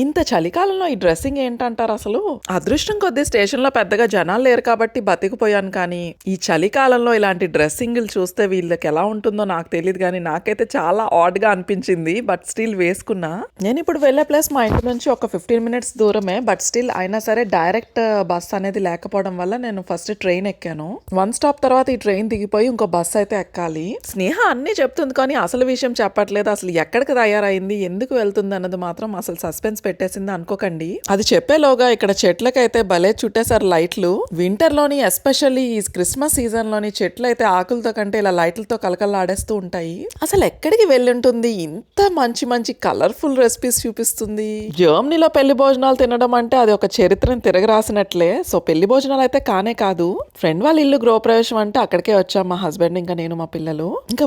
ఇంత చలికాలంలో ఈ డ్రెస్సింగ్ ఏంటంటారు అసలు? అదృష్టం కొద్దీ స్టేషన్లో పెద్దగా జనాలు లేరు కాబట్టి బతికిపోయాను కానీ ఈ చలికాలంలో ఇలాంటి డ్రెస్సింగ్లు చూస్తే వీళ్ళకి ఎలా ఉంటుందో నాకు తెలియదు కానీ నాకైతే చాలా ఆడ్గా అనిపించింది బట్ స్టిల్ వేసుకున్నా. నేను ఇప్పుడు వెళ్ళే ప్లేస్ మా ఇంటి నుంచి ఒక ఫిఫ్టీన్ మినిట్స్ దూరమే బట్ స్టిల్ అయినా సరే డైరెక్ట్ బస్ అనేది లేకపోవడం వల్ల నేను ఫస్ట్ ట్రైన్ ఎక్కాను. వన్ స్టాప్ తర్వాత ఈ ట్రైన్ దిగిపోయి ఇంకో బస్ అయితే ఎక్కాలి. స్నేహ అన్ని చెప్తుంది కానీ అసలు విషయం చెప్పట్లేదు అసలు ఎక్కడికి తయారైంది ఎందుకు వెళ్తుంది అన్నది మాత్రం అసలు సస్పెన్స్ పెట్టేసింది అనుకోకండి. అది చెప్పేలోగా ఇక్కడ చెట్లకైతే భలే చుట్టేశారు లైట్లు. వింటర్లోని ఎస్పెషల్లీ ఈ క్రిస్మస్ సీజన్లోని చెట్లు అయితే ఆకులతో కంటే ఇలా లైట్లతో కలకల్లాడేస్తూ ఉంటాయి. అసలు ఎక్కడికి వెళ్ళుంటుంది? ఇంత మంచి మంచి కలర్ఫుల్ రెసిపీస్ చూపిస్తుంది. జర్మనీలో పెళ్ళి భోజనాలు తినడం అంటే అది ఒక చరిత్రను తిరగరాసినట్లే సో పెళ్ళి భోజనాలు అయితే కానే కాదు. ఫ్రెండ్ వాళ్ళ ఇల్లు గృహప్రవేశం అంటే అక్కడికే వచ్చాం మా హస్బెండ్ ఇంకా నేను మా పిల్లలు. ఇంకా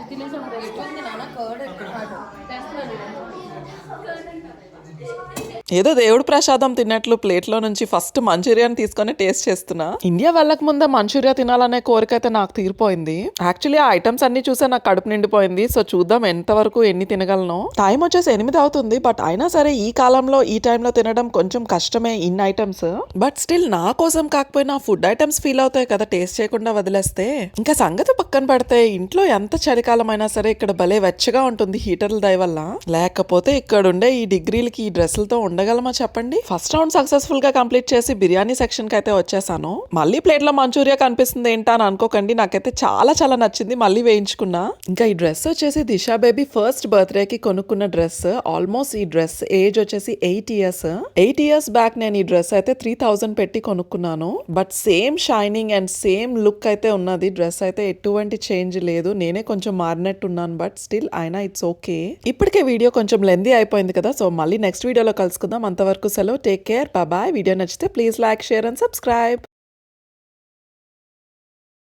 ഇതിൽ സംഭവിക്കും കേട് ടേസ്റ്റ് ఏదో దేవుడు ప్రసాదం తిన్నట్లు ప్లేట్లో నుంచి ఫస్ట్ మంచూరియాని తీసుకొని టేస్ట్ చేస్తున్నా. ఇండియా వెళ్ళక ముందే మంచూరియా తినాలనే కోరిక అయితే నాకు తీరిపోయింది. యాక్చువల్లీ ఆ ఐటమ్స్ అన్ని చూసే నాకు కడుపు నిండిపోయింది. సో చూద్దాం ఎంతవరకు ఎన్ని తినగలను. టైం వచ్చేసి ఎనిమిది అవుతుంది. బట్ అయినా సరే ఈ కాలంలో ఈ టైంలో తినడం కొంచెం కష్టమే ఇన్ని ఐటమ్స్ బట్ స్టిల్ నా కోసం కాకపోయినా ఫుడ్ ఐటమ్స్ ఫీల్ అవుతాయి కదా టేస్ట్ చేయకుండా వదిలేస్తే. ఇంకా సంగతి పక్కన పెడితే ఇంట్లో ఎంత చలికాలం అయినా సరే ఇక్కడ భలే వెచ్చగా ఉంటుంది హీటర్ల దయ వల్ల. లేకపోతే ఇక్కడ ఉండే ఈ వీళ్ళకి ఈ డ్రెస్సులతో ఉండగలమా చెప్పండి? ఫస్ట్ రౌండ్ సక్సెస్ఫుల్గా కంప్లీట్ చేసి బిర్యానీ సెక్షన్కి అయితే వచ్చేసాను. మళ్ళీ ప్లేట్లో మంచూరియా కనిపిస్తుంది ఏంటా అని అనుకోకండి. నాకైతే చాలా చాలా నచ్చింది. మళ్ళీ వేయించుకున్నా. ఇంకా ఈ డ్రెస్ వచ్చేసి దిశా బేబీ ఫస్ట్ బర్త్డే కి కొనుక్కున్న డ్రెస్. ఆల్మోస్ట్ ఈ డ్రెస్ ఏజ్ వచ్చేసి eight years. Eight years back నేను ఈ డ్రెస్ అయితే త్రీ థౌజండ్ పెట్టి కొనుక్కున్నాను. But same shining and same look అయితే ఉన్నది. డ్రెస్ అయితే ఎటువంటి చేంజ్ లేదు. నేనే కొంచెం మారినట్టున్నాను. బట్ స్టిల్ అయినా ఇట్స్ ఓకే. ఇప్పటికే వీడియో కొంచెం లెందీ అయిపోయింది కదా. సో మళ్ళీ నెక్స్ట్ వీడియోలో కలుసుకుందాం. అంతవరకు సెలవు. టేక్ కేర్ బాయ్ వీడియో నచ్చితే please like share and subscribe